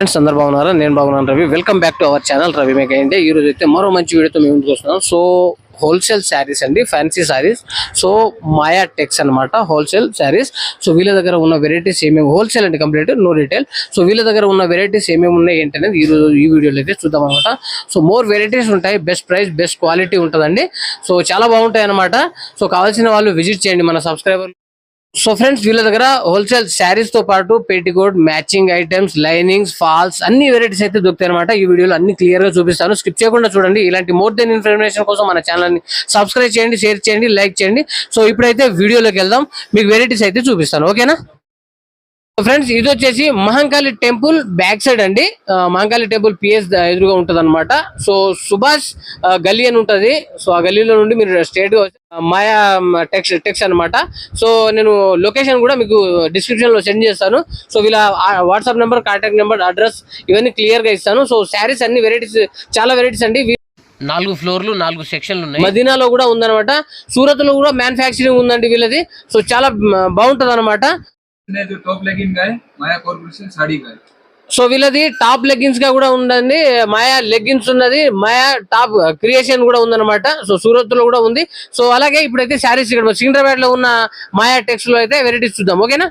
Friends అందరు బాగున్నారా? నేను బాగున్నాను Ravi. Welcome back to our channel Ravi మేక అయింది ఈ రోజు అయితే మరో మంచి వీడియోతో మేము ముందుకు వస్తున్నాం. సో హోల్సేల్ శారీస్ అండి fancy saris so Maya Tex అన్నమాట హోల్సేల్ శారీస్ సో వీళ్ళ దగ్గర ఉన్న వెరైటీస్ ఏమేమి హోల్సేల్ అండి కంప్లీట్ నో రిటైల్ సో వీళ్ళ దగ్గర ఉన్న వెరైటీస్ ఏమేమి ఉన్నాయి ఏంటనేది ఈ రోజు ఈ వీడియోలో అయితే చూద్దాం అనమాట సో మోర్ వెరైటీస్ ఉంటాయి బెస్ట్ ప్రైస్ బెస్ట్ క్వాలిటీ ఉంటుందండి. సో చాలా బాగుంటాయి అనమాట సో కావాల్సిన వాళ్ళు విజిట్ చేయండి మన సబ్స్క్రైబర్ సో ఫ్రెండ్స్ వీళ్ళ దగ్గర హోల్సేల్ శారీస్తో పాటు petticoat matching items linings falls అన్ని వెరైటీస్ అయితే దొరుకుతాయి అనమాట ఈ వీడియోలో అన్ని క్లియర్గా చూపిస్తాను. స్కిప్ చేయకుండా చూడండి. ఇలాంటి మోర్ దెన్ ఇన్ఫర్మేషన్ కోసం మన ఛానల్ని సబ్స్క్రైబ్ చేయండి షేర్ చేయండి లైక్ చేయండి. సో ఇప్పుడైతే వీడియోలోకి వెళ్దాం. మీకు వెరైటీస్ అయితే చూపిస్తాను. ఓకేనా ఫ్రెండ్స్ ఇది వచ్చేసి మహంకాళి టెంపుల్ బ్యాక్ సైడ్ అండి. మహంకాళి టెంపుల్ పిఎస్ ఎదురుగా ఉంటది అనమాట సో సుభాష్ గల్లీ అని ఉంటది. సో ఆ గల్లీలో నుండి మీరు స్ట్రేట్గా మాయా టెక్స్ టెక్స్ అన్నమాట. సో నేను లొకేషన్ కూడా మీకు డిస్క్రిప్షన్లో సెండ్ చేస్తాను. సో వీళ్ళ WhatsApp number contact number address ఇవన్నీ క్లియర్గా ఇస్తాను. సో శారీస్ అన్ని వెరైటీస్ చాలా వెరైటీస్ అండి. నాలుగు ఫ్లోర్లు నాలుగు సెక్షన్లు ఉన్నాయి. మదీనాలో కూడా ఉందన్నమాట. సూరత్లో కూడా మ్యానుఫ్యాక్చరింగ్ ఉందండి వీళ్ళది. సో చాలా బాగుంటది అనమాట जो टॉप लेगिंग का है माया कॉर्पोरेशन साड़ी का है సో వీళ్ళది టాప్ లెగ్గిన్స్ గా కూడా ఉందండి మాయా లెగ్గిన్స్ ఉన్నది మాయా టాప్ క్రియేషన్ కూడా ఉందన్నమాట సో సూరత్ లో కూడా ఉంది సో అలాగే ఇప్పుడైతే శారీస్ ఇక్కడ సికింద్రాబాద్ లో ఉన్న మాయా టెక్స్ లో అయితే వెరైటీస్ చూద్దాం ఓకేనా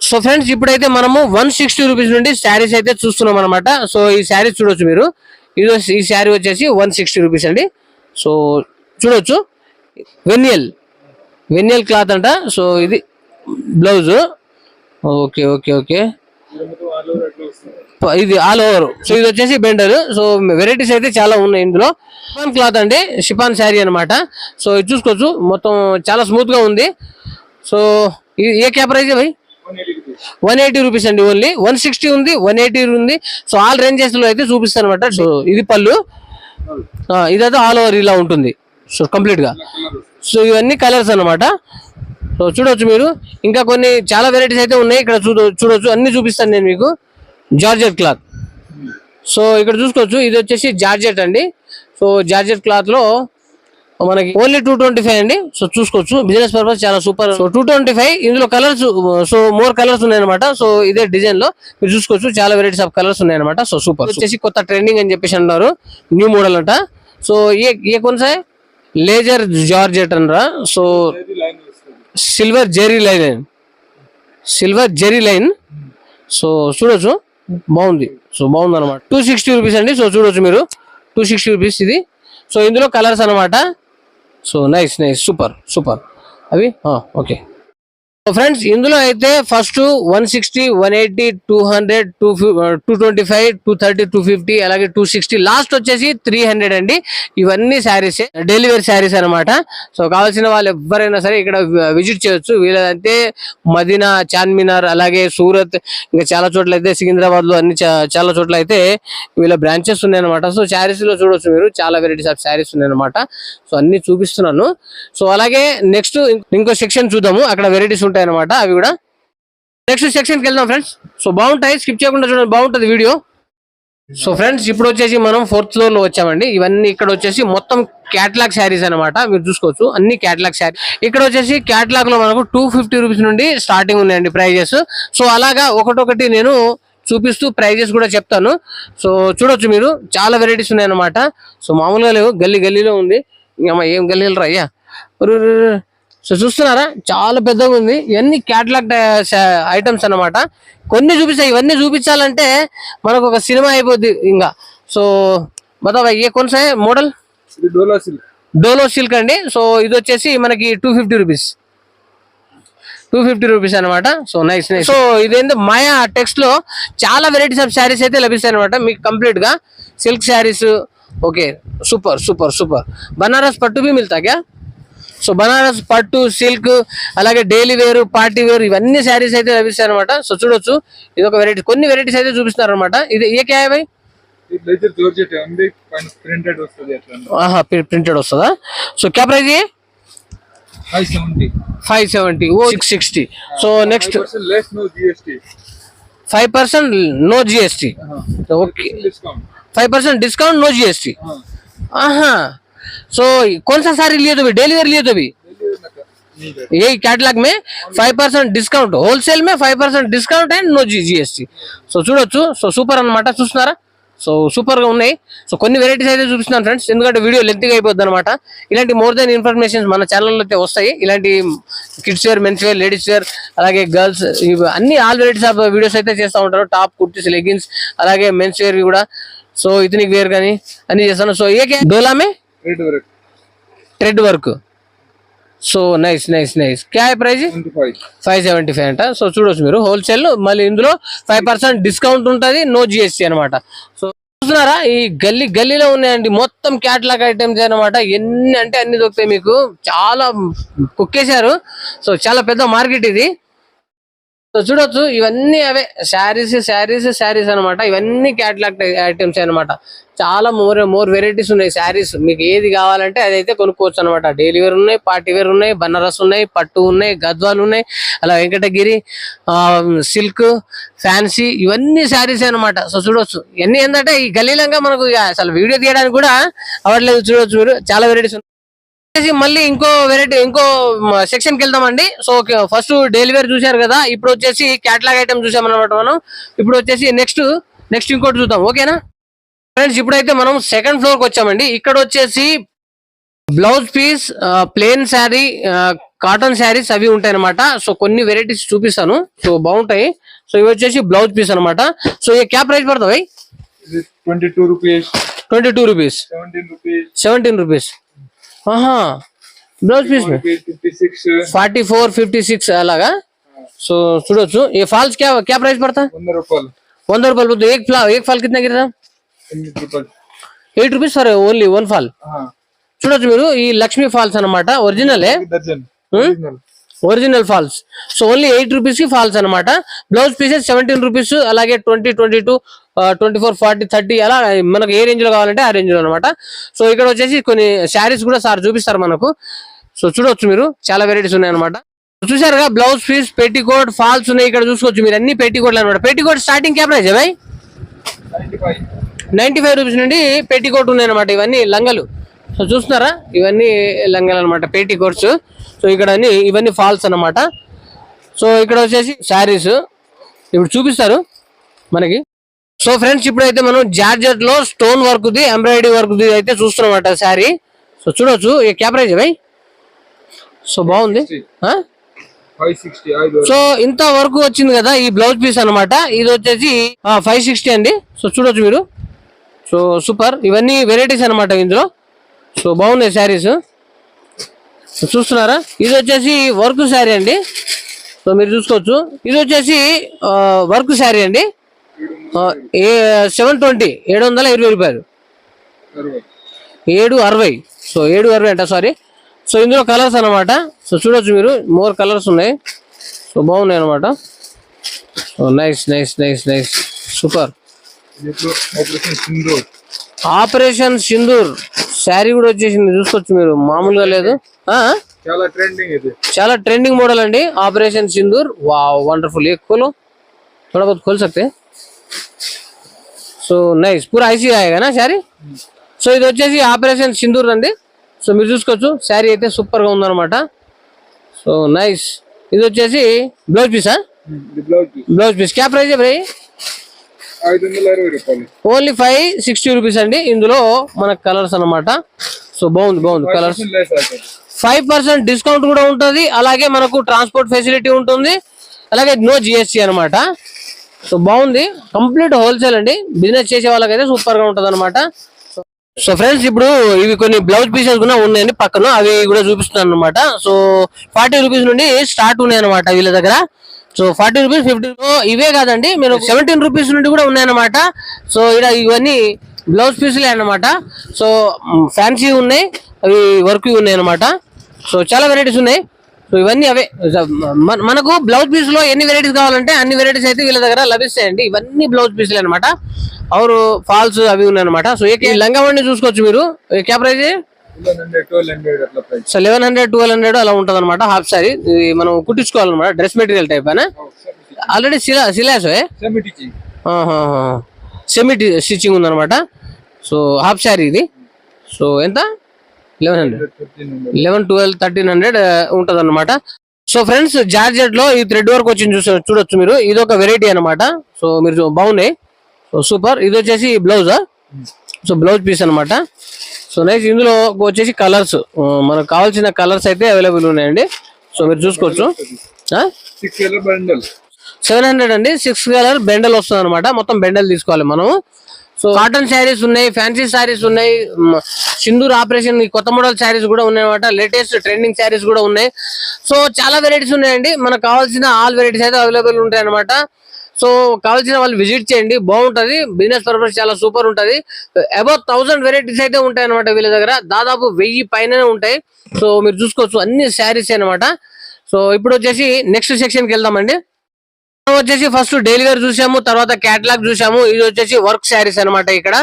సో ఫ్రెండ్స్ ఇప్పుడైతే మనము వన్ సిక్స్టీ రూపీస్ నుండి శారీస్ అయితే చూస్తున్నాం అనమాట సో ఈ శారీస్ చూడొచ్చు మీరు ఇది వచ్చి- ఈ శారీ వచ్చేసి వన్ సిక్స్టీ రూపీస్ అండి సో చూడొచ్చు వెన్యల్ వెన్యల్ క్లాత్ అంట సో ఇది బ్లౌజ్? Okay okay okay. ఇది ఆల్ ఓవర్. సో ఇది వచ్చేసి బెండర్ సో వెరైటీస్ అయితే చాలా ఉన్నాయి ఇందులో. షిఫాన్ క్లాత్ అండి. షిఫాన్ శారీ అనమాట సో ఇది చూసుకోవచ్చు. మొత్తం చాలా స్మూత్గా ఉంది. సో ఇది ఏ క్యా ప్రైస్ భయ్? వన్ ఎయిటీ రూపీస్ అండి ఓన్లీ. వన్ సిక్స్టీ ఉంది వన్ ఎయిటీ ఉంది. సో ఆల్ రేంజెస్లో అయితే చూపిస్తాను అనమాట సో ఇది పళ్ళు. ఇదైతే ఆల్ ఓవర్ ఇలా ఉంటుంది. సో కంప్లీట్గా సో ఇవన్నీ కలర్స్ అనమాట సో చూడొచ్చు మీరు. ఇంకా కొన్ని చాలా వెరైటీస్ అయితే ఉన్నాయి. ఇక్కడ చూడ చూడొచ్చు. అన్ని చూపిస్తాను నేను మీకు. Georgette cloth. సో ఇక్కడ చూసుకోవచ్చు. ఇది వచ్చేసి జార్జెట్ అండి. సో జార్జెట్ క్లాత్లో మనకి ఓన్లీ టూ ట్వంటీ ఫైవ్ అండి. సో చూసుకోవచ్చు. బిజినెస్ పర్పస్ చాలా super. So two twenty five ఇందులో కలర్స్ సో మోర్ కలర్స్ ఉన్నాయన్నమాట. సో ఇదే డిజైన్లో మీరు చూసుకోవచ్చు. చాలా వెరైటీస్ ఆఫ్ కలర్స్ ఉన్నాయన్నమాట. So super. వచ్చేసి కొత్త ట్రెండింగ్ అని చెప్పేసి అన్నారు. న్యూ మోడల్ అంట. సో ఏ ఏ కొనసాయ్ లేజర్ జార్జెట్ అనరా. So silver zari line. Silver zari line. So చూడొచ్చు బాగుంది. సో బాగుంది అనమాట టూ సిక్స్టీ రూపీస్ అండి. సో చూడొచ్చు మీరు. టూ సిక్స్టీ రూపీస్ ఇది. సో ఇందులో కలర్స్ అనమాట so nice nice. Super super. అవి? ఓకే. ఫ్రెండ్స్ ఇందులో అయితే first one sixty one eighty two hundred two two twenty five two thirty two fifty అలాగే టూ సిక్స్టీ లాస్ట్ వచ్చేసి త్రీ హండ్రెడ్ అండి. ఇవన్నీ శారీస్ డెలివరీ శారీస్ అనమాట సో కావాల్సిన వాళ్ళు ఎవరైనా సరే ఇక్కడ విజిట్ చేయొచ్చు. వీళ్ళదంటే మదీనా చార్మినార్ అలాగే సూరత్ ఇంకా చాలా చోట్ల అయితే సికింద్రాబాద్లో అన్ని చా- చాలా చోట్ల అయితే వీళ్ళ బ్రాంచెస్ ఉన్నాయి అనమాట సో శారీస్లో చూడొచ్చు మీరు. చాలా వెరైటీస్ ఆఫ్ శారీస్ ఉన్నాయి అనమాట సో అన్ని చూపిస్తున్నాను. సో అలాగే నెక్స్ట్ ఇంకో సెక్షన్ చూద్దాము. అక్కడ వెరైటీస్ ఉంటాయి అనమాట అవి కూడా. నెక్స్ట్ సెక్షన్కి వెళ్దాం ఫ్రెండ్స్ సో బాగుంటాయి స్కిప్ చేయకుండా చూడండి బాగుంటుంది వీడియో సో ఫ్రెండ్స్ ఇప్పుడు వచ్చేసి మనం ఫోర్త్ ఫ్లోర్లో వచ్చామండి. ఇవన్నీ ఇక్కడ వచ్చేసి మొత్తం క్యాటలాగ్ శారీస్ అన్నమాట మీరు చూసుకోవచ్చు. అన్ని క్యాటలాగ్ శారీ. ఇక్కడ వచ్చేసి క్యాటలాగ్లో మనకు టూ ఫిఫ్టీ రూపీస్ నుండి స్టార్టింగ్ ఉన్నాయండి ప్రైజెస్ సో అలాగా ఒకటొకటి నేను చూపిస్తూ ప్రైజెస్ కూడా చెప్తాను. సో చూడొచ్చు మీరు. చాలా వెరైటీస్ ఉన్నాయన్నమాట. సో మామూలుగా లేవు. గల్లీ గల్లీలో ఉంది. ఇంకా ఏం గల్లీలు అయ్యా? సో చూస్తున్నారా? చాలా పెద్దగా ఉంది. ఇవన్నీ క్యాటలాగ్ ఐటమ్స్ అన్నమాట. కొన్ని చూపిస్తాయి ఇవన్నీ చూపించాలంటే మనకు ఒక సినిమా అయిపోద్ది ఇంకా. సో బతావా ఏ కొనసాయి మోడల్? డోలా సిల్క్. డోలో సిల్క్ అండి. సో ఇది వచ్చేసి మనకి two fifty rupees two fifty rupees అనమాట సో నైస్ నైస్ సో ఇదేందో? మాయా టెక్స్ట్లో చాలా వెరైటీస్ ఆఫ్ శారీస్ అయితే లభిస్తాయి అనమాట మీకు కంప్లీట్గా. Silk saris okay. Super super super. Banaras పట్టు भी మిల్తా క్యా సో బనారస్ పట్టు సిల్క్ అలాగే డైలీ వేరు పార్టీ వేరు ఇవన్నీ శారీస్ అయితే లభిస్తాయి అనమాట సో చూడొచ్చు. ఇది ఒక వెరైటీ కొన్ని వెరైటీస్ అయితే చూపిస్తున్నారు అనమాట ఇది ఏ క్యాయ్ బై ప్రింటెడ్ వస్తుందా సో క్యా ప్రైజ్ ఫైవ్ సెవెంటీ ఓ six sixty so next five percent no GST okay five percent discount no GST ఆహా परसेंट डिस्काउंट नो जीएसटी हाँ सो कौन सा साड़ी लिए तो भी डेली वेयर लिए तो भी यही कैटलॉग में five percent discount wholesale May five percent discount and no GST so చూడొచ్చు సో సూపర్ అన్నమాట చూస్తున్నారా సో సూపర్ గా ఉన్నాయి సో కొన్ని వెరైటీస్ అయితే చూపిస్తున్నాను ఫ్రెండ్స్ ఎందుకంటే వీడియో లెంత్గా అయిపోద్ది అనమాట ఇలాంటి మోర్ దెన్ ఇన్ఫర్మేషన్ మన ఛానల్లో అయితే వస్తాయి ఇలాంటి kids wear mens wear ladies wear అలాగే గర్ల్స్ అన్ని ఆల్ వెరైటీస్ ఆఫ్ వీడియోస్ అయితే చేస్తూ ఉంటారు టాప్ కుర్తీస్ లెగిన్స్ అలాగే మెన్స్ వేర్ కూడా సో ఇతనికి వేర్ కానీ అన్ని చేస్తాను సో ఏ డోలామే thread work so nice nice nice క్యా ప్రైస్ ఫైవ్ సెవెంటీ ఫైవ్ అంట. సో చూడొచ్చు మీరు. హోల్సేల్ మళ్ళీ ఇందులో ఫైవ్ పర్సెంట్ డిస్కౌంట్ ఉంటుంది నో జిఎస్టీ అనమాట సో చూస్తున్నారా? ఈ గల్లీ గల్లీలో ఉన్నాయండి. మొత్తం క్యాట్లాగ్ ఐటమ్స్ అనమాట ఎన్ని అంటే అన్ని దొరుకుతాయి మీకు. చాలా కుక్కేశారు. సో చాలా పెద్ద మార్కెట్ ఇది. సో చూడొచ్చు ఇవన్నీ అవే. శారీస్ శారీస్ శారీస్ అన్నమాట. ఇవన్నీ క్యాటలాగ్ ఐటమ్స్ అన్నమాట. చాలా మోర్ మోర్ వెరైటీస్ ఉన్నాయి శారీస్. మీకు ఏది కావాలంటే అదైతే కొనుక్కోవచ్చు అనమాట డైలీ వేర్ ఉన్నాయి పార్టీ వేర్ ఉన్నాయి బనారస్ ఉన్నాయి పట్టు ఉన్నాయి గద్వాలు ఉన్నాయి అలా వెంకటగిరి సిల్క్ ఫ్యాన్సీ ఇవన్నీ శారీస్ అన్నమాట. సో చూడొచ్చు. ఇవన్నీ ఏంటంటే ఈ గలీలంగా మనకు ఇక అసలు వీడియో తీయడానికి కూడా అవ్వట్లేదు. చూడొచ్చు మీరు. చాలా వెరైటీస్ మళ్ళీ ఇంకో వెరైటీ ఇంకో సెక్షన్కి వెళ్దామండి. సో ఫస్ట్ డెలివరీ చూసారు కదా ఇప్పుడు వచ్చేసి క్యాటలాగ్ ఐటమ్ చూసామన్నమాట మనం. ఇప్పుడు వచ్చేసి నెక్స్ట్ నెక్స్ట్ ఇంకోటి చూద్దాం ఓకేనా? ఫ్రెండ్స్ ఇప్పుడైతే మనం సెకండ్ ఫ్లోర్కి వచ్చామండి. ఇక్కడ వచ్చేసి blouse piece plain sari cotton saris అవి ఉంటాయి అనమాట సో కొన్ని వెరైటీస్ చూపిస్తాను. సో బాగుంటాయి. సో ఇవి వచ్చేసి బ్లౌజ్ పీస్ అనమాట సో ఇక క్యాప్ ప్రైస్ పడతావు twenty two rupees twenty two rupees seventeen rupees ఆహా. Blouse piece forty four fifty six అలాగా? సో చూడొచ్చు. ఈ ఫాల్స్ క్యా క్యా ప్రైస్ పడతా? వంద రూపాయలు. పోతుంది ఏక్ ఫ్లా ఏక్ ఫాల్ కింద గిరదా ఎయిట్ రూపీస్ సరే ఓన్లీ వన్ ఫాల్ చూడొచ్చు మీరు. ఈ లక్ష్మీ ఫాల్స్ అనమాట ఒరిజినలే original falls. So only eight రూపీస్కి ఫాల్స్ అనమాట బ్లౌజ్ పీసెస్ సెవెంటీన్ రూపీస్ అలాగే twenty twenty two twenty four forty thirty అలా మనకు ఏ రేంజ్లో కావాలంటే ఆ రేంజ్లో అనమాట సో ఇక్కడ వచ్చేసి కొన్ని శారీస్ కూడా సార్ చూపిస్తారు మనకు. సో చూడవచ్చు మీరు చాలా వెరైటీస్ ఉన్నాయి ఉన్నాయన్నమాట చూసారుగా బ్లౌజ్ పీస్ పెట్టికోట్ ఫాల్స్ ఉన్నాయి ఇక్కడ చూసుకోవచ్చు మీరు అన్ని పెట్టికోట్లు అనమాట పెట్టికోట్ స్టార్టింగ్ క్యాప్ రైజ్ బాయ్ నైన్టీ ఫైవ్ రూపీస్ నుండి పెట్టికోట్ ఉన్నాయన్నమాట ఇవన్నీ లంగలు. సో చూస్తున్నారా? ఇవన్నీ లంగాలు అనమాట పేటీ కోర్సు సో ఇక్కడ అన్ని ఇవన్నీ ఫాల్స్ అనమాట సో ఇక్కడ వచ్చేసి శారీస్. ఇప్పుడు చూపిస్తారు మనకి. సో ఫ్రెండ్స్ ఇప్పుడైతే మనం జార్జెట్లో స్టోన్ వర్క్ది ఎంబ్రాయిడరీ వర్క్ది అయితే చూస్తున్నామట శారీ. సో చూడవచ్చు ఈ క్యాపరేజ్ భయ్? సో బాగుంది. సో ఇంత వరకు వచ్చింది కదా ఈ బ్లౌజ్ పీస్ అనమాట ఇది వచ్చేసి ఫైవ్ సిక్స్టీ అండి. సో చూడొచ్చు మీరు. So super. ఇవన్నీ వెరైటీస్ అనమాట ఇందులో. సో బాగున్నాయి శారీస్. చూస్తున్నారా? ఇది వచ్చేసి వర్క్ శారీ అండి. సో మీరు చూసుకోవచ్చు. ఇది వచ్చేసి వర్క్ శారీ అండి. ఏ సెవెన్ ట్వంటీ ఏడు వందల ఇరవై రూపాయలు. ఏడు అరవై. సో ఏడు అరవై అంట సారీ. సో ఇందులో కలర్స్ అన్నమాట. సో చూడొచ్చు మీరు మోర్ కలర్స్ ఉన్నాయి. సో బాగున్నాయి అనమాట so nice nice nice nice. Super. Operation Sindoor. Sari కూడా వచ్చేసింది చూసుకోవచ్చు మీరు మామూలుగా లేదు ఆ? చాలా ట్రెండింగ్ ఇది చాలా ट्रेंडिंग मॉडल अंडी ऑपरेशन सिंदूर वाह वंडरफुल ये खोलो थोड़ा बहुत खोल सकते हैं సో నైస్ పూరా ఐసీ ఆయేగా నా శారీ సో ఇది వచ్చేసి ఆపరేషన్ సింధూర్ అండి సో మీరు చూసుకోవచ్చు శారీ అయితే సూపర్ గా ఉందన్నమాట సో నైస్ ఇది వచ్చేసి బ్లౌజ్ పీసా ఇది బ్లౌజ్ పీస్ బ్లౌజ్ పీస్ క్యా price బ్రై only five sixty rupees అండి. ఇందులో మనకు కలర్స్ అన్నమాట. సో బాగుంది బాగుంది. కలర్స్ ఫైవ్ పర్సెంట్ డిస్కౌంట్ కూడా ఉంటుంది. అలాగే మనకు ట్రాన్స్పోర్ట్ ఫెసిలిటీ ఉంటుంది. అలాగే నో జిఎస్టీ అన్నమాట. సో బాగుంది. కంప్లీట్ హోల్సేల్ అండి. బిజినెస్ చేసే వాళ్ళకైతే సూపర్గా ఉంటుంది అనమాట సో ఫ్రెండ్స్ ఇప్పుడు ఇవి కొన్ని బ్లౌజ్ పీసెస్ కూడా ఉన్నాయండి పక్కన. అవి కూడా చూపిస్తున్నాను అనమాట సో ఫార్టీ రూపీస్ నుండి స్టార్ట్ ఉన్నాయి అనమాట వీళ్ళ దగ్గర. సో ఫార్టీ రూపీస్ ఫిఫ్టీ ఇవే కాదండి మీరు సెవెంటీన్ రూపీస్ నుండి కూడా ఉన్నాయన్నమాట. సో ఇలా ఇవన్నీ బ్లౌజ్ పీసులే అనమాట సో ఫ్యాన్సీ ఉన్నాయి అవి వర్క్ ఉన్నాయి అనమాట సో చాలా వెరైటీస్ ఉన్నాయి. సో ఇవన్నీ అవే. మనకు బ్లౌజ్ పీస్లో ఎన్ని వెరైటీస్ కావాలంటే అన్ని వెరైటీస్ అయితే వీళ్ళ దగ్గర లభిస్తాయండి. ఇవన్నీ బ్లౌజ్ పీసులే అనమాట అవురు ఫాల్స్ అవి ఉన్నాయి అనమాట సో ఏ లంగా చూసుకోవచ్చు మీరు. ఏ క్యా price so eleven hundred twelve hundred అలా ఉంటుంది అనమాట హాఫ్ సారీ మనం కుట్టించుకోవాలన్నమాట డ్రెస్ మెటీరియల్ టైప్ అయినా ఆల్రెడీ సిలా సిలాస్ సెమీ స్టిచ్చింగ్ ఉందన్నమాట. సో హాఫ్ శారీ ఇది. సో ఎంత? Eleven hundred eleven twelve thirteen hundred ఉంటది అనమాట సో ఫ్రెండ్స్ జార్జెట్లో ఈ థ్రెడ్ వర్క్ వచ్చింది చూస చూడొచ్చు మీరు. ఇది ఒక వెరైటీ అన్నమాట. సో మీరు బాగున్నాయి. సో సూపర్ ఇది వచ్చేసి బ్లౌజ్ సో బ్లౌజ్ పీస్ అన్నమాట. సో నెక్స్ట్ ఇందులో వచ్చేసి కలర్స్ మనకు కావాల్సిన కలర్స్ అయితే అవైలబుల్ ఉన్నాయండి. సో మీరు చూసుకోవచ్చు. Six colour bundle seven hundred అండి. సిక్స్ కలర్ బెండల్ వస్తుంది అనమాట మొత్తం బెండల్ తీసుకోవాలి మనం సో కాటన్ శారీస్ ఉన్నాయి ఫ్యాన్సీ శారీస్ ఉన్నాయి. సింధూర్ ఆపరేషన్ కొత్త మోడల్ శారీస్ కూడా ఉన్నాయి అనమాట లేటెస్ట్ ట్రెండింగ్ శారీస్ కూడా ఉన్నాయి. సో చాలా వెరైటీస్ ఉన్నాయండి. మనకు కావాల్సిన ఆల్ వెరైటీస్ అయితే అవైలబుల్ ఉంటాయి అనమాట సో కావాల్సిన వాళ్ళు విజిట్ చేయండి బాగుంటది. బిజినెస్ పర్పస్ చాలా సూపర్ ఉంటది. అబౌట్ థౌసండ్ వెరైటీస్ అయితే ఉంటాయి అనమాట వీళ్ళ దగ్గర. దాదాపు వెయ్యి పైన ఉంటాయి. సో మీరు చూసుకోవచ్చు అన్ని శారీస్ అనమాట సో ఇప్పుడు వచ్చేసి నెక్స్ట్ సెక్షన్కి వెళ్దామండి. మనం వచ్చేసి ఫస్ట్ డైలీ వేర్ చూసాము తర్వాత క్యాటలాగ్ చూసాము. ఇది వచ్చేసి వర్క్ శారీస్ అన్నమాట ఇక్కడ.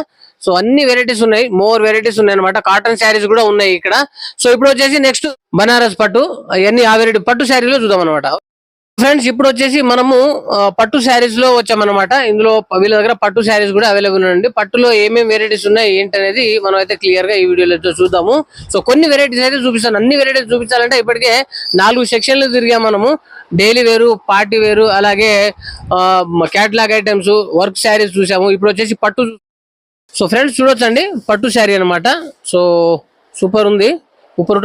సో అన్ని వెరైటీస్ ఉన్నాయి. మోర్ వెరైటీస్ ఉన్నాయి అనమాట కాటన్ శారీస్ కూడా ఉన్నాయి ఇక్కడ. సో ఇప్పుడు వచ్చేసి నెక్స్ట్ బనారస్ పట్టు. అవన్నీ ఆ వెరైటీ పట్టు శారీలో చూద్దాం అనమాట ఫ్రెండ్స్ ఇప్పుడు వచ్చేసి మనము పట్టు శారీస్లో వచ్చామన్నమాట. ఇందులో వీళ్ళ దగ్గర పట్టు శారీస్ కూడా అవైలబుల్ ఉండండి పట్టులో ఏమేమి వెరైటీస్ ఉన్నాయి ఏంటి అనేది మనం అయితే క్లియర్గా ఈ వీడియోలో చూద్దాము. సో కొన్ని వెరైటీస్ అయితే చూపిస్తాను. అన్ని వెరైటీస్ చూపించాలంటే ఇప్పటికే నాలుగు సెక్షన్లు తిరిగాం మనము. డైలీ వేరు పార్టీ వేరు అలాగే క్యాటలాగ్ ఐటమ్స్ వర్క్ శారీస్ చూసాము. ఇప్పుడు వచ్చేసి పట్టు సో ఫ్రెండ్స్ చూడొచ్చండి. పట్టు శారీ అన్నమాట. సో సూపర్ ఉంది. సూపర్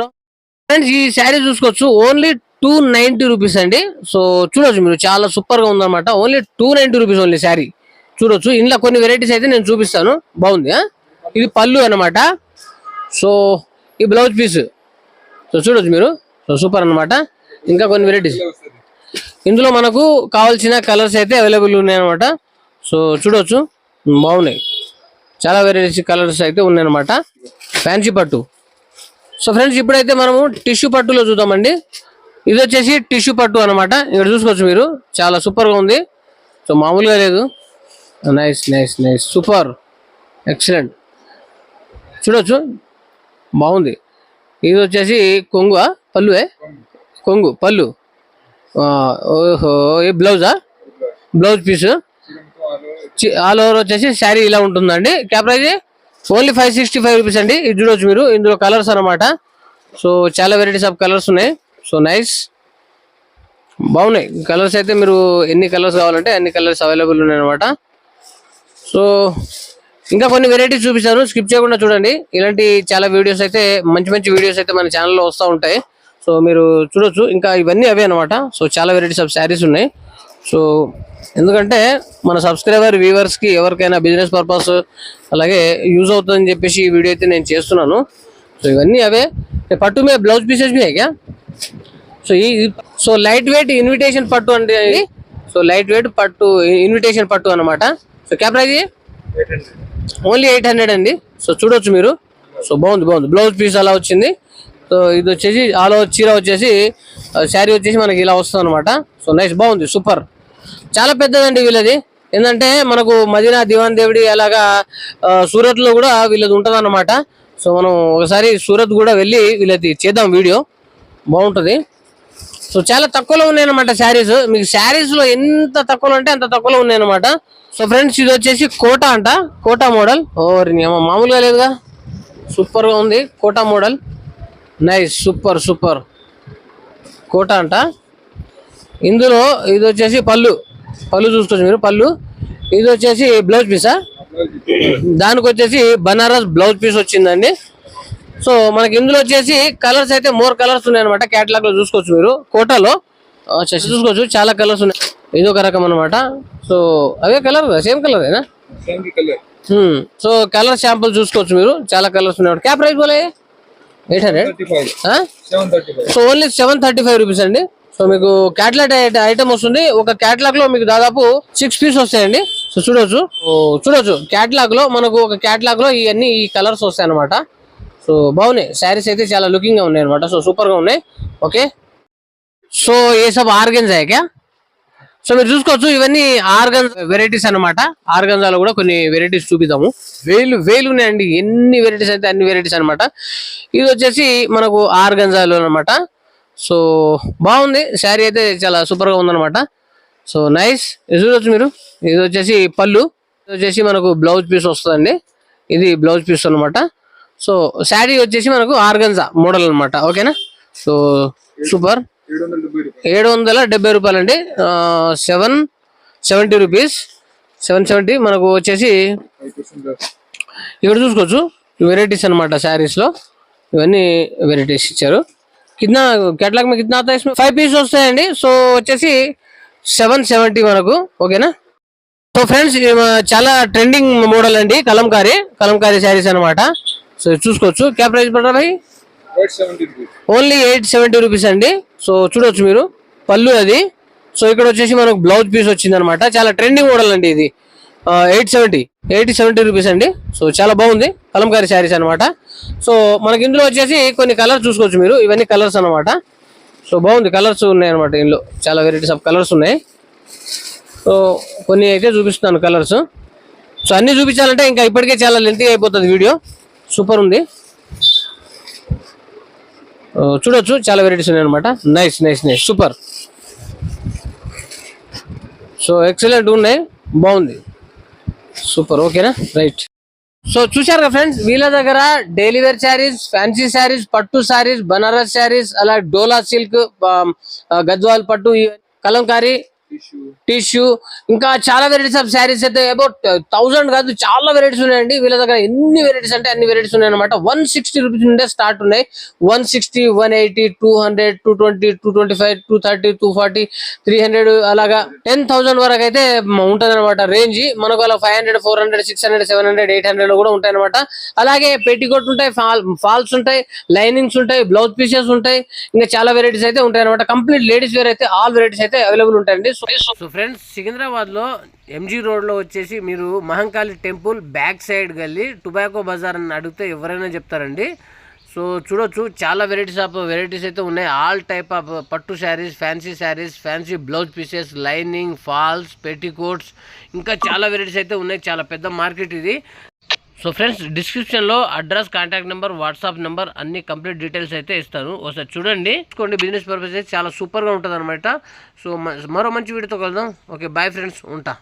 ఫ్రెండ్స్ ఈ శారీ చూసుకోవచ్చు. ఓన్లీ టూ నైన్టీ రూపీస్ అండి. సో చూడొచ్చు మీరు చాలా సూపర్గా ఉందన్నమాట. Only two ninety rupees only sari. చూడొచ్చు ఇందులో కొన్ని వెరైటీస్ అయితే నేను చూపిస్తాను. బాగుంది ఇది పళ్ళు అన్నమాట. సో ఈ బ్లౌజ్ పీస్. సో చూడొచ్చు మీరు. సో సూపర్ అన్నమాట. ఇంకా కొన్ని వెరైటీస్. ఇందులో మనకు కావాల్సిన కలర్స్ అయితే అవైలబుల్ ఉన్నాయన్నమాట సో చూడొచ్చు. బాగున్నాయి. చాలా వెరైటీస్ కలర్స్ అయితే ఉన్నాయన్నమాట ఫ్యాన్సీ పట్టు. సో ఫ్రెండ్స్ ఇప్పుడైతే మనము టిష్యూ పట్టులో చూద్దామండి. ఇది వచ్చేసి టిష్యూ పట్టు అనమాట ఇక్కడ చూసుకోవచ్చు మీరు. చాలా సూపర్గా ఉంది. సో మామూలుగా లేదు. Nice nice nice super excellent చూడొచ్చు. బాగుంది. ఇది వచ్చేసి కొంగు పళ్ళువే? కొంగు పళ్ళు. ఓహో ఏ బ్లౌజా? Blouse piece. ఆల్ ఓవర్ వచ్చేసి శారీ ఇలా ఉంటుందండి. క్యాప్రైజ్ only five sixty five rupees అండి. ఇది చూడొచ్చు మీరు. ఇందులో కలర్స్ అన్నమాట. సో చాలా వెరైటీస్ ఆఫ్ కలర్స్ ఉన్నాయి. So nice. బాగున్నాయి. కలర్స్ అయితే మీరు ఎన్ని కలర్స్ కావాలంటే అన్ని కలర్స్ అవైలబుల్ ఉన్నాయి అనమాట సో ఇంకా కొన్ని వెరైటీస్ చూపిస్తాను. స్కిప్ చేయకుండా చూడండి. ఇలాంటి చాలా వీడియోస్ అయితే మంచి మంచి వీడియోస్ అయితే మన ఛానల్లో వస్తూ ఉంటాయి. సో మీరు చూడొచ్చు. ఇంకా ఇవన్నీ అవే అనమాట సో చాలా వెరైటీస్ ఆఫ్ శారీస్ ఉన్నాయి. సో ఎందుకంటే మన సబ్స్క్రైబర్ వ్యూవర్స్కి ఎవరికైనా బిజినెస్ పర్పస్ అలాగే యూజ్ అవుతుందని చెప్పేసి ఈ వీడియో అయితే నేను చేస్తున్నాను. సో ఇవన్నీ అవే. పట్టు మే బ్లౌజ్ పీసెస్ మీ అయ్యా సో ఈ సో లైట్ వెయిట్ ఇన్విటేషన్ పట్టు అంటే ఇది? సో లైట్ వెయిట్ పట్టు ఇన్విటేషన్ పట్టు అనమాట సో క్యా ప్రైజ్ ఓన్లీ ఎయిట్ హండ్రెడ్ అండి. సో చూడొచ్చు మీరు. సో బాగుంది బాగుంది. బ్లౌజ్ పీస్ అలా వచ్చింది. సో ఇది వచ్చేసి ఆల్ ఓవర్ చీర వచ్చేసి శారీ వచ్చేసి మనకి ఇలా వస్తుంది అనమాట సో నైస్ బాగుంది సూపర్ చాలా పెద్దదండి వీళ్ళది. ఏంటంటే మనకు మదీనా దివాన్ దేవుడి అలాగా సూరత్లో కూడా వీళ్ళది ఉంటుంది అనమాట సో మనం ఒకసారి సూరత్ కూడా వెళ్ళి వీళ్ళది చేద్దాం వీడియో. బాగుంటుంది. సో చాలా తక్కువలో ఉన్నాయన్నమాట శారీస్. మీకు శారీస్లో ఎంత తక్కువలో అంటే అంత తక్కువలో ఉన్నాయన్నమాట. సో ఫ్రెండ్స్ ఇది వచ్చేసి కోటా అంట. కోటా మోడల్. ఓరి నీ మామూలుగా లేదుగా. సూపర్గా ఉంది. Kota model. Nice super super. Kota అంట. ఇందులో ఇది వచ్చేసి పళ్ళు. పళ్ళు చూసుకోవచ్చు మీరు పళ్ళు. ఇది వచ్చేసి బ్లౌజ్ పీసా? దానికి వచ్చేసి బనారస్ బ్లౌజ్ పీస్ వచ్చిందండి. సో మనకి ఇందులో వచ్చేసి కలర్స్ అయితే మోర్ కలర్స్ ఉన్నాయి అనమాట క్యాటలాగ్లో చూసుకోవచ్చు మీరు. కోటాలో చూసుకోవచ్చు. చాలా కలర్స్ ఉన్నాయి. ఇది ఒక రకం అనమాట సో అవే కలర్ సేమ్ కలర్ ఏనా. సో కలర్ శాంపుల్ చూసుకోవచ్చు మీరు. చాలా కలర్స్ ఉన్నాయి క్యా ప్రైస్ బోలే? Eight hundred so only seven thirty five rupees అండి. సో మీకు క్యాట్లాగ్ ఐటమ్ వస్తుంది. ఒక క్యాట్లాగ్లో మీకు దాదాపు సిక్స్ పీస్ వస్తాయండి. సో చూడొచ్చు. ఓ, చూడొచ్చు. క్యాట్లాగ్లో మనకు ఒక క్యాట్లాగ్లో ఇవన్నీ ఈ కలర్స్ వస్తాయి అనమాట సో బాగున్నాయి. శారీస్ అయితే చాలా లుకింగ్గా ఉన్నాయి అనమాట సో సూపర్గా ఉన్నాయి. ఓకే సో ఏ సబ్ ఆర్గన్స్ సో మీరు చూసుకోవచ్చు ఇవన్నీ ఆర్గన్ వెరైటీస్ అనమాట ఆర్గన్జాలో కూడా కొన్ని వెరైటీస్ చూపిద్దాము. వేలు వేలు ఉన్నాయండి. ఎన్ని వెరైటీస్ అయితే అన్ని వెరైటీస్ అనమాట ఇది వచ్చేసి మనకు ఆర్గన్జాలు అన్నమాట. సో బాగుంది. శారీ అయితే చాలా సూపర్గా సో నైస్ ఇది చూడొచ్చు మీరు. ఇది వచ్చేసి పళ్ళు. ఇది వచ్చేసి మనకు బ్లౌజ్ పీస్ వస్తుందండి. ఇది బ్లౌజ్ పీస్ అన్నమాట. సో శారీ వచ్చేసి మనకు ఆర్గన్జా మోడల్ అనమాట ఓకేనా? So super. ఏడు వందల డెబ్బై రూపాయలు అండి seven seventy rupees. Seven seventy మనకు వచ్చేసి ఇక్కడ చూసుకోవచ్చు. వెరైటీస్ అనమాట శారీస్లో. ఇవన్నీ వెరైటీస్ ఇచ్చారు. కింద కేటలాగ్ మీకు కింద ఫైవ్ పీస్ వస్తాయండి. సో వచ్చేసి సెవెన్ సెవెంటీ మనకు ఓకేనా? సో ఫ్రెండ్స్ చాలా ట్రెండింగ్ మోడల్ అండి. కలంకారీ కలంకారీ శారీస్ అనమాట సో చూసుకోవచ్చు. క్యా price rupees. Only eight seventy rupees అండి. సో చూడొచ్చు మీరు. పళ్ళు అది. సో ఇక్కడ వచ్చేసి మనకు బ్లౌజ్ పీస్ వచ్చింది అనమాట చాలా ట్రెండింగ్ మోడల్ అండి ఇది. Eight seventy. Eighty seventy rupees అండి. సో చాలా బాగుంది. కలంకారీ శారీస్ అనమాట. సో మనకి ఇందులో వచ్చేసి కొన్ని కలర్స్ చూసుకోవచ్చు మీరు. ఇవన్నీ కలర్స్ అన్నమాట సో బాగుంది. కలర్స్ ఉన్నాయి అనమాట ఇందులో. చాలా వెరైటీస్ ఆఫ్ కలర్స్ ఉన్నాయి. సో కొన్ని అయితే చూపిస్తున్నాను కలర్స్ సో అన్ని చూపించాలంటే ఇంకా ఇప్పటికే చాలా లెంతీ అయిపోతుంది వీడియో సూపర్ ఉంది. చూడొచ్చు చాలా వెరైటీస్ ఉన్నాయి అనమాట nice nice nice super so excellent ఉన్నాయి బాగుంది. సూపర్ ఓకేనా రైట్ సో చూశారు కదా ఫ్రెండ్స్ వీళ్ళ దగ్గర daily wear saris fancy saris పట్టు శారీస్ బనారస్ శారీస్ అలా డోలా సిల్క్ గద్వాల్ పట్టు కలంకారీ టిష్యూ. ఇంకా చాలా వెరైటీస్ ఆఫ్ శారీస్ అయితే అబౌట్ థౌసండ్ కాదు చాలా వెరైటీస్ ఉన్నాయండి. వీళ్ళ దగ్గర ఎన్ని వెరైటీస్ అంటే అన్ని వెరైటీస్ ఉన్నాయి అనమాట వన్ సిక్స్టీ రూపీస్ నుండే స్టార్ట్ ఉన్నాయి. One sixty one eighty two hundred two twenty two twenty five two thirty two forty three hundred అలాగా టెన్ థౌసండ్ వరకు అయితే ఉంటుంది అనమాట రేంజ్. మనకు అలా five hundred four hundred six hundred seven hundred eight hundred కూడా ఉంటాయి అనమాట అలాగే పెట్టికోట్ ఉంటాయి ఫాల్స్ ఉంటాయి లైనింగ్స్ ఉంటాయి బ్లౌజ్ పీసెస్ ఉంటాయి. ఇంకా చాలా వెరైటీస్ అయితే ఉంటాయి అనమాట కంప్లీట్ లేడీస్ వేర్ అయితే ఆల్ వెరైటీస్ అయితే అవైలబుల్ ఉంటాయండి. సో ఫ్రెండ్స్ సికింద్రాబాద్లో ఎంజీ రోడ్లో వచ్చేసి మీరు మహంకాళి టెంపుల్ బ్యాక్ సైడ్ గల్లీ టుబాకో బజార్ అని అడిగితే ఎవరైనా చెప్తారండి. సో చూడొచ్చు చాలా వెరైటీస్ ఆఫ్ వెరైటీస్ అయితే ఉన్నాయి. ఆల్ టైప్ ఆఫ్ పట్టు saris fancy saris fancy blouse pieces lining falls petticoats ఇంకా చాలా వెరైటీస్ అయితే ఉన్నాయి. చాలా పెద్ద మార్కెట్ ఇది. సో ఫ్రెండ్స్ డిస్క్రిప్షన్లో address contact number WhatsApp number అన్ని కంప్లీట్ డీటెయిల్స్ అయితే ఇస్తాను. ఒకసారి చూడండి. చూసుకోండి బిజినెస్ పర్పస్ అయితే చాలా సూపర్గా ఉంటుంది అనమాట సో మ- మరో మంచి వీడియోతో కలుద్దాం. ఓకే బాయ్ ఫ్రెండ్స్ ఉంటా.